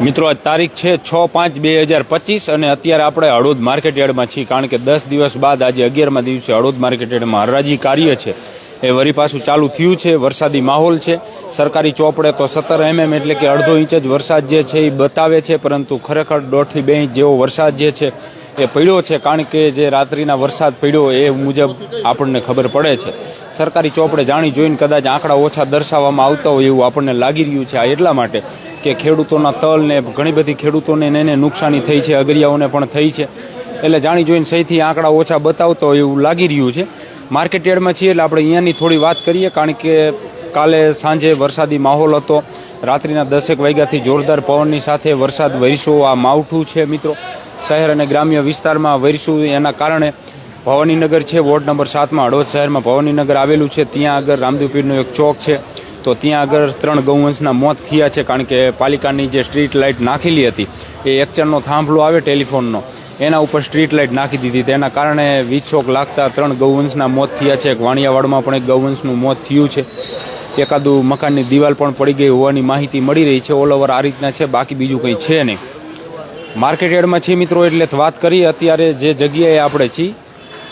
મિત્રો, આજ તારીખ છે છ પાંચ બે હજાર પચીસ અને અત્યારે આપણે હળોદ માર્કેટ યાર્ડમાં છીએ, કારણ કે દસ દિવસ બાદ આજે અગિયારમા દિવસે હળોદ માર્કેટ યાર્ડમાં હરાજી કાર્ય છે. એ વરી પાછું ચાલુ થયું છે, વરસાદી માહોલ છે. સરકારી ચોપડે તો સત્તર એમએમ એટલે કે અડધો ઇંચ જ વરસાદ જે છે એ બતાવે છે, પરંતુ ખરેખર દોઢથી બે ઇંચ જેવો વરસાદ જે છે એ પડ્યો છે, કારણ કે જે રાત્રિના વરસાદ પડ્યો એ મુજબ આપણને ખબર પડે છે. સરકારી ચોપડે જાણી જોઈને કદાચ આંકડા ઓછા દર્શાવવામાં આવતા હોય એવું આપણને લાગી રહ્યું છે આ એટલા માટે. કે ખેડૂતોના તલ ને ઘણી બધી ખેડૂતોને એને નુકસાની થઈ છે, અગરિયાઓને પણ થઈ છે. એટલે જાણી જોઈને સહીથી આંકડા ઓછા બતાવતો એવું લાગી રહ્યું છે. માર્કેટ યાર્ડમાં છીએ એટલે આપણે અહીંયાની થોડી વાત કરીએ, કારણ કે કાલે સાંજે વરસાદી માહોલ હતો. રાત્રિના દસેક વાગ્યાથી જોરદાર પવનની સાથે વરસાદ વરસ્યો. આ માવઠું છે મિત્રો. શહેર અને ગ્રામ્ય વિસ્તારમાં વરસ્યું. એના કારણે ભવાનીનગર છે, વોર્ડ નંબર સાતમાં, હળવદ શહેરમાં ભવાનીનગર આવેલું છે. ત્યાં આગળ રામદેવપીરનો એક ચોક છે. તો ત્યાં આગળ ત્રણ ગૌવંશના મોત થયા છે, કારણ કે પાલિકાની જે સ્ટ્રીટ લાઇટ નાખેલી હતી, એ એકચરનો થાંભલો આવે ટેલિફોનનો, એના ઉપર સ્ટ્રીટ લાઇટ નાખી દીધી. તેના કારણે વીજ લાગતા ત્રણ ગૌવંશના મોત થયા છે. એક વાણિયાવાડમાં પણ એક ગૌવંશનું મોત થયું છે. એકાદું મકાનની દિવાલ પણ પડી ગઈ હોવાની માહિતી મળી રહી છે. ઓલ ઓવર આ રીતના છે, બાકી બીજું કંઈ છે નહીં. માર્કેટ યાર્ડમાં છીએ મિત્રો, એટલે વાત કરીએ. અત્યારે જે જગ્યાએ આપણે છીએ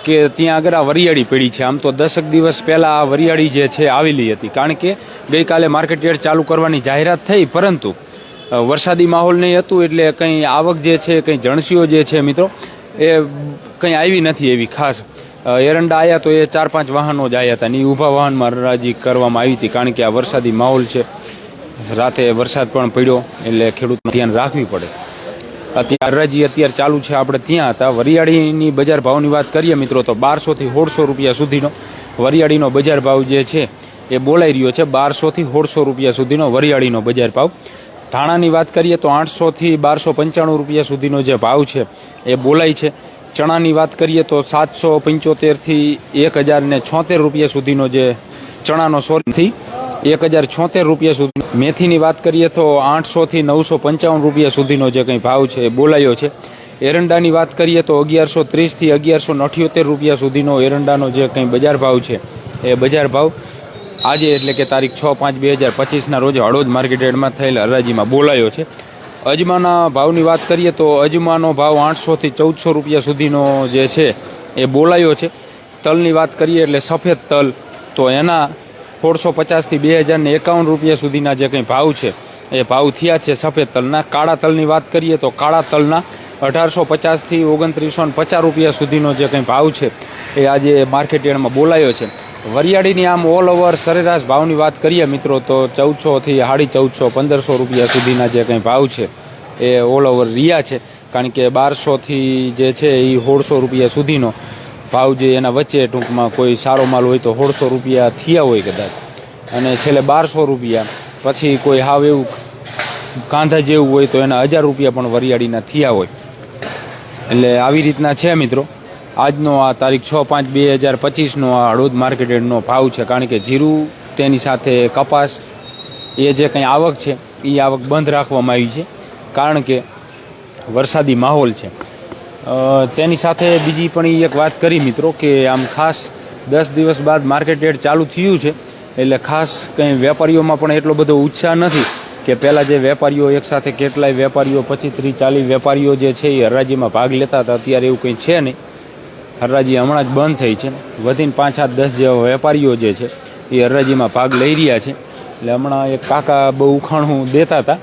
કે ત્યાં આગળ આ વરિયાળી પડી છે. આમ તો દસક દિવસ પહેલાં આ વરિયાળી જે છે આવેલી હતી. કારણ કે ગઈકાલે માર્કેટ યાર્ડ ચાલુ કરવાની જાહેરાત થઈ, પરંતુ વરસાદી માહોલ નહીં હતું એટલે કંઈ આવક જે છે, કંઈ જણસીઓ જે છે મિત્રો, એ કંઈ આવી નથી એવી ખાસ. એરંડા આવ્યા તો એ ચાર પાંચ વાહનો જ આવ્યા હતા ને એ ઊભા વાહનમાં હરાજી કરવામાં આવી હતી કારણ કે આ વરસાદી માહોલ છે. રાતે વરસાદ પણ પડ્યો એટલે ખેડૂતનું ધ્યાન રાખવી પડે. અત્યારે હરાજી અત્યારે ચાલુ છે. આપણે ત્યાં હતા. વરિયાળીની બજાર ભાવની વાત કરીએ મિત્રો, તો બારસોથી સોળસો રૂપિયા સુધીનો વરિયાળીનો બજાર ભાવ જે છે એ બોલાઈ રહ્યો છે. બારસોથી સોળસો રૂપિયા સુધીનો વરિયાળીનો બજાર ભાવ. ધાણાની વાત કરીએ તો આઠસોથી બારસો પંચાણું રૂપિયા સુધીનો જે ભાવ છે એ બોલાય છે. ચણાની વાત કરીએ તો સાતસો પંચોતેરથી એક હજાર ને છોતેર રૂપિયા સુધીનો જે ચણાનો સોરીથી એક હજાર છોતેર રૂપિયા સુધી. મેથીની વાત કરીએ તો આઠસોથી નવસો પંચાવન રૂપિયા સુધીનો જે કંઈ ભાવ છે બોલાયો છે. એરંડાની વાત કરીએ તો અગિયારસો ત્રીસથી અગિયારસો અઠ્યોતેર રૂપિયા સુધીનો એરંડાનો જે કંઈ બજાર ભાવ છે એ બજાર ભાવ આજે એટલે કે તારીખ છ પાંચ બે હજાર પચીસના રોજ હળોદ માર્કેટેડમાં થયેલ હરાજીમાં બોલાયો છે. અજમાના ભાવની વાત કરીએ તો અજમાનો ભાવ આઠસોથી ચૌદસો રૂપિયા સુધીનો જે છે એ બોલાયો છે. તલની વાત કરીએ એટલે સફેદ તલ. તો એના સોળસો પચાસથી બે હજારને એકાવન રૂપિયા સુધીના જે કંઈ ભાવ છે, એ ભાવ થયા છે સફેદ તલના. કાળા તલની વાત કરીએ તો કાળા તલના અઢારસો પચાસથી ઓગણત્રીસો પચાસ રૂપિયા સુધીનો જે કંઈ ભાવ છે, એ આજે માર્કેટ યાર્ડમાં બોલાયો છે. વરિયાળીની આમ ઓલ ઓવર સરેરાશ ભાવની વાત કરીએ મિત્રો, તો ચૌદસોથી સાડી ચૌદસો, પંદરસો રૂપિયા સુધીના જે કંઈ ભાવ છે, એ ઓલ ઓવર રહ્યા છે. કારણ કે બારસોથી જે છે એ સોળસો રૂપિયા સુધીનો ભાવ જે એના વચ્ચે ટૂંકમાં કોઈ સારો માલ હોય તો સોળસો રૂપિયા થયા હોય કદાચ. અને છેલ્લે બારસો રૂપિયા. પછી કોઈ હાવ એવું કાંધા જેવું હોય તો એના હજાર રૂપિયા પણ વરિયાળીના થયા હોય. એટલે આવી રીતના છે મિત્રો. આજનો આ તારીખ છ પાંચ બે હજાર પચીસનો આ હળોદ માર્કેટનો ભાવ છે. કારણ કે જીરું તેની સાથે કપાસ, એ જે કંઈ આવક છે એ આવક બંધ રાખવામાં આવી છે. કારણ કે વરસાદી માહોલ છે. તેની સાથે બીજી પણ એક વાત કરી મિત્રો કે આમ ખાસ દસ દિવસ બાદ માર્કેટ રેટ ચાલુ થયું છે, એટલે ખાસ કંઈ વેપારીઓમાં પણ એટલો બધો ઉત્સાહ નથી કે પહેલાં જે વેપારીઓ એકસાથે કેટલાય વેપારીઓ, પચીસ ત્રીસ ચાલીસ વેપારીઓ જે છે એ હરાજીમાં ભાગ લેતા હતા, અત્યારે એવું કંઈ છે નહીં. હરાજી હમણાં જ બંધ થઈ છે. વધીને પાંચ આઠ દસ જેવા વેપારીઓ જે છે એ હરાજીમાં ભાગ લઈ રહ્યા છે. એટલે હમણાં એક કાકા બહુ ઉખાણું દેતા હતા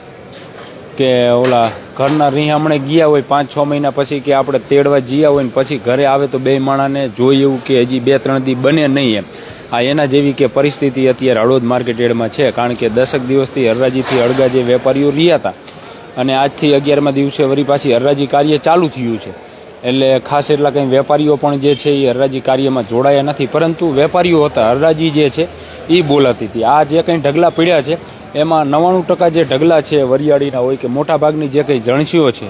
કે ઓલા ઘરના રીહ હમણાં ગયા હોય પાંચ છ મહિના પછી કે આપણે તેડવા જ્યાં હોય ને પછી ઘરે આવે તો બે માણાને જોઈ એવું કે હજી બે ત્રણ દી બને નહીં એમ. આ એના જેવી કે પરિસ્થિતિ અત્યારે હળવદ માર્કેટ યાર્ડમાં છે, કારણ કે દસક દિવસથી હરરાજીથી અળગા જે વેપારીઓ રહ્યા હતા અને આજથી અગિયારમાં દિવસે વળી પાછી હરરાજી કાર્ય ચાલુ થયું છે. એટલે ખાસ એટલા કંઈ વેપારીઓ પણ જે છે એ હરરાજી કાર્યમાં જોડાયા નથી, પરંતુ વેપારીઓ હતા. હરરાજી જે છે એ બોલાતી હતી. આ જે કંઈ ઢગલા પીડ્યા છે એમાં નવ્વાણું ટકા જે ઢગલા છે વરિયાળીના હોય કે મોટાભાગની જે કંઈ જણસીઓ છે,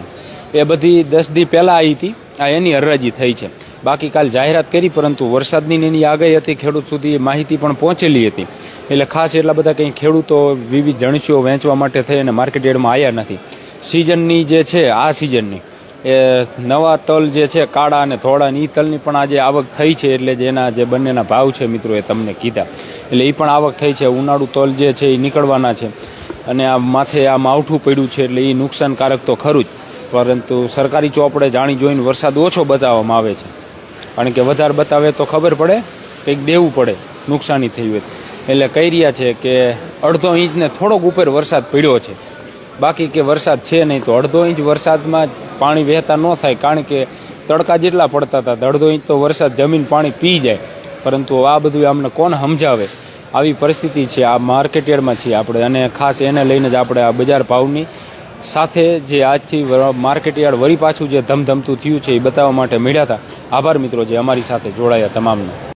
એ બધી દસ દી પહેલાં આવી હતી, આ એની હરરાજી થઈ છે. બાકી કાલ જાહેરાત કરી, પરંતુ વરસાદની એની આગાહી હતી, ખેડૂત સુધી માહિતી પણ પહોંચેલી હતી. એટલે ખાસ એટલા બધા કંઈ ખેડૂતો વિવિધ જણસીઓ વેચવા માટે થઈ અને માર્કેટ યાર્ડમાં આવ્યા નથી. સિઝનની જે છે, આ સિઝનની, એ નવા તલ જે છે, કાળા અને ધોળા એ તલની પણ આજે આવક થઈ છે, એટલે જેના જે બંનેના ભાવ છે, મિત્રો, એ તમને કીધા. એટલે એ પણ આવક થઈ છે. ઉનાળુ તલ જે છે એ નીકળવાના છે. અને આ માથે આ માવઠું પડ્યું છે એટલે એ નુકસાનકારક તો ખરું જ. પરંતુ સરકારી ચોપડે જાણી જોઈને વરસાદ ઓછો બતાવવામાં આવે છે. કારણ કે વધારે બતાવે તો ખબર પડે, કંઈક દેવું પડે, નુકસાની થઈ હોય. એટલે કહી રહ્યા છે કે અડધો ઇંચને થોડોક ઉપર વરસાદ પડ્યો છે. બાકી કે વરસાદ છે નહીં તો અડધો ઇંચ વરસાદમાં પાણી વહેતા ન થાય. કારણ કે તડકા જેટલા પડતા હતા, અડધો ઇંચ તો વરસાદ જમીન પાણી પી જાય. પરંતુ આ બધું અમને કોણ સમજાવે? આવી પરિસ્થિતિ છે, આ માર્કેટ યાર્ડમાં છીએ આપણે અને ખાસ એને લઈને જ આપણે આ બજાર ભાવની સાથે જે આજથી માર્કેટયાર્ડ માર્કેટ યાર્ડ વળી પાછું જે ધમધમતું થયું છે, એ બતાવવા માટે મળ્યા હતા. આભાર મિત્રો જે અમારી સાથે જોડાયા તમામનો.